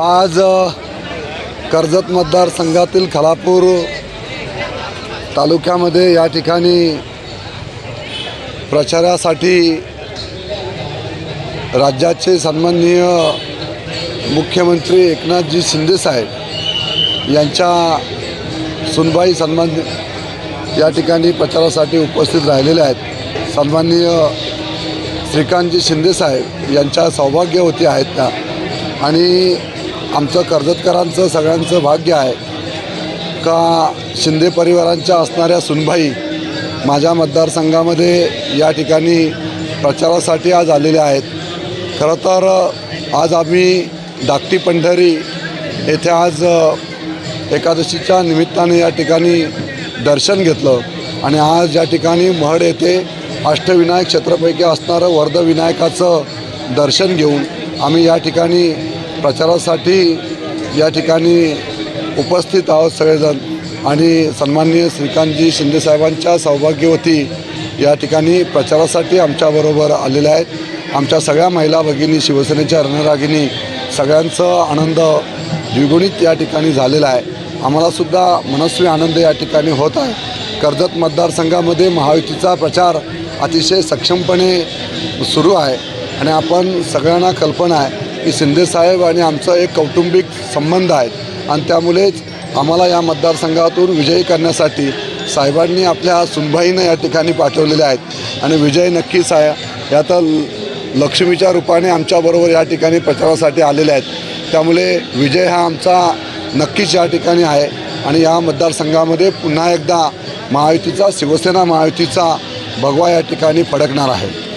आज कर्जत मतदारसंघातील खलापूर तालुक्यामध्ये या ठिकाणी प्रचारासाठी राज्याचे सन्माननीय मुख्यमंत्री एकनाथजी शिंदेसाहेब यांच्या सुनबाई सन्मान या ठिकाणी प्रचारासाठी उपस्थित राहिलेले आहेत. सन्माननीय श्रीकांतजी शिंदेसाहेब यांच्या सौभाग्यवती आहेत त्या. आणि आमचं कर्जतकरांचं सगळ्यांचं भाग्य आहे. का शिंदे परिवारांच्या असणाऱ्या सुनबाई माझ्या मतदारसंघामध्ये या ठिकाणी प्रचारासाठी आज आलेल्या आहेत. खरं तर आज आम्ही धाकटी पंढरी येथे आज एकादशीच्या निमित्ताने या ठिकाणी दर्शन घेतलं आणि आज या ठिकाणी महड येथे अष्टविनायक क्षेत्रापैकी असणारं वर्धविनायकाचं दर्शन घेऊन आम्ही या ठिकाणी प्रचारासाठी या ठिकाणी उपस्थित आहोत सगळेजण. आणि सन्माननीय श्रीकांतजी शिंदेसाहेबांच्या सौभाग्यवती या ठिकाणी प्रचारासाठी आमच्याबरोबर आलेल्या आहेत. आमच्या सगळ्या महिला भगिनी शिवसेनेच्या रणरागिनी सगळ्यांचा आनंद द्विगुणित या ठिकाणी झालेला आहे. आम्हालासुद्धा मनस्वी आनंद या ठिकाणी होत आहे. कर्जत मतदारसंघामध्ये महायुतीचा प्रचार अतिशय सक्षमपणे सुरू आहे. आणि आपण सगळ्यांना कल्पना आहे की शिंदेसाहेब आणि आमचं एक कौटुंबिक संबंध आहेत. आणि त्यामुळेच आम्हाला या मतदारसंघातून विजयी करण्यासाठी साहेबांनी आपल्या सुनबाईनं या ठिकाणी पाठवलेल्या आहेत. आणि विजय नक्कीच आहे. या तर लक्ष्मीच्या रूपाने आमच्याबरोबर या ठिकाणी प्रचारासाठी आलेल्या आहेत. त्यामुळे विजय हा आमचा नक्कीच या ठिकाणी आहे. आणि या मतदारसंघामध्ये पुन्हा एकदा महायुतीचा शिवसेना महायुतीचा भगवा या ठिकाणी फडकणार आहे.